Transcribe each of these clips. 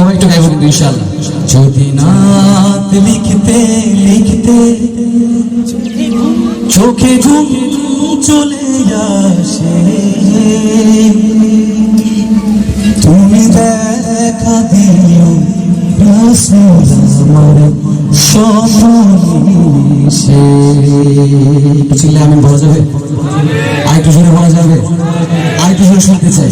সবাই একটু গাইব কিন্তু ইনশাআল্লাহ। যদি নাত লিখতে লিখতে চোখে চলে আসে, তুমি দেখা দিও রাসুল আমার। চিল্লে আমি বলা যাবে? আর একটু জোরে বলা যাবে? আর একটু জোরে শুনতে চাই।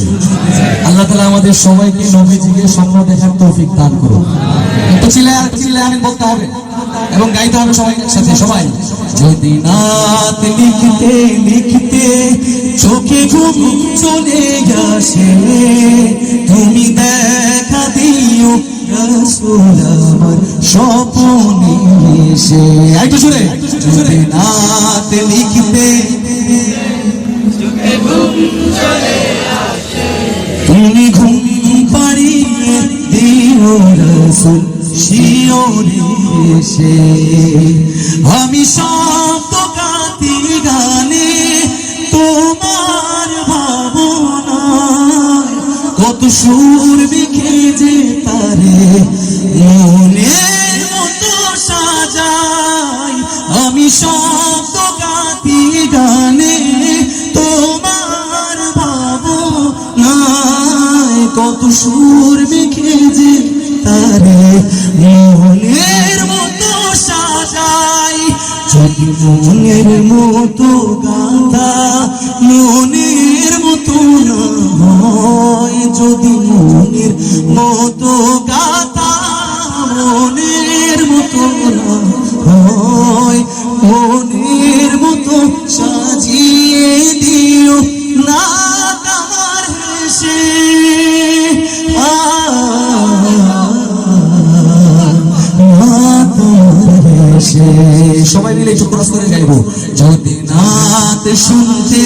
আল্লাহ তালা আমাদের সবাইকে নবীজিকে স্বপ্ন দেখার তৌফিক দান করুন। একটু চিল্লে আমি বলতে হবে। এবং গাইতে হবে সবাই সাথে সবাই। যদি নাত লিখতে লিখতে চোখে ঘুম চলে আসে, তুমি দেখা দিও রাসূল আমার স্বপনে এসে। একটু শুনে যদি নাত লিখতে তুমি ঘুম পাড়িয়ে দিও রাসূল শিওরে এসে। আমি শব্দ কত সুর বিখে যে তারে, মনের মতো সাজাই। আমি শব্দ গাতি গানে তোমার ভাবনায় কত সুর বিখে যে তারে, মনের মতো সাজাই। যদি মনের মতো গাঁদা মনের মতো না হয় যদি মনের মতো গাঁদা মনের মতো হয়, মনের মতো সাজিয়ে দিও না সবাই মিলে একটু করে গাইবো। যদি নাত শুনতে।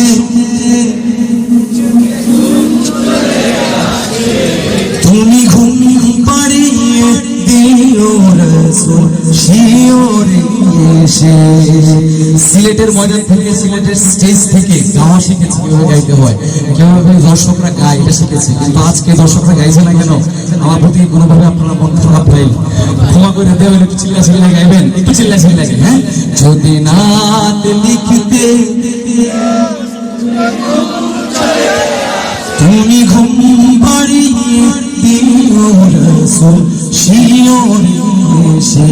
সিলেটের ময়দান থেকে, সিলেটের স্টেজ থেকে গাওয়া শিখেছি, কীভাবে গাইতে হয়, কীভাবে দর্শকরা গায়, এটা শিখেছি। কিন্তু আজকে দর্শকরা গাইছে না কেন? আমার প্রতি কোনোভাবে আপনারা মন খারাপ ভাই ক্ষমা করে দেবেন একটু চিল্লা চিল্লা গাইবেন? একটু চিল্লা চিল্লা হ্যাঁ? যদি নাত লিখতে তুমি ঘুম পাড়িয়ে দিও এসে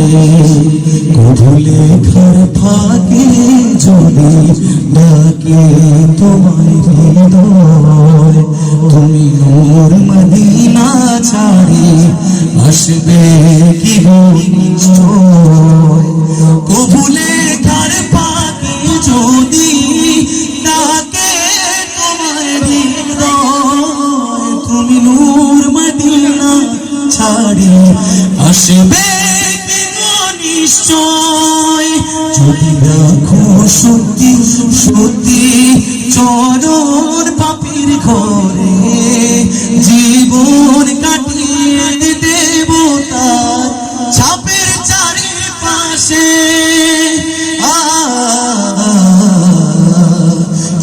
গভুলে ঘর ফাঁকে যদি ডাকে তোমায় হৃদয়। তুমি নূর মদিনা ছাড়ি আসবে কি কবুলে ঘর পাকে যদি ডাকে তোমায় হৃদয়। তুমি নূর মদিনা ছাড়ি আসবে নিশ্চয়। যদি রাখো সত্যি সত্যি চরণ পাপির ঘরে জীবন কাটিয়ে দেব তার ছাপের চারিপাশে।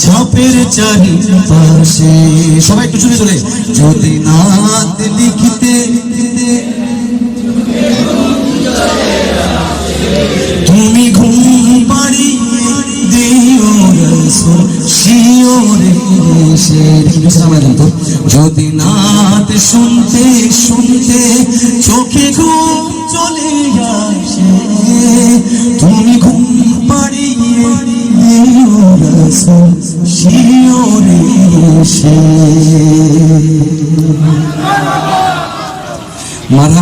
ঝপের চারিপাশে। সবাই একটু চলে চলে যদি নাত লিখতে যদি নাত শুনতে শুনতে চোখে ঘুম চলে আসে তুমি ঘুম পাড়িয়ে মারহাবা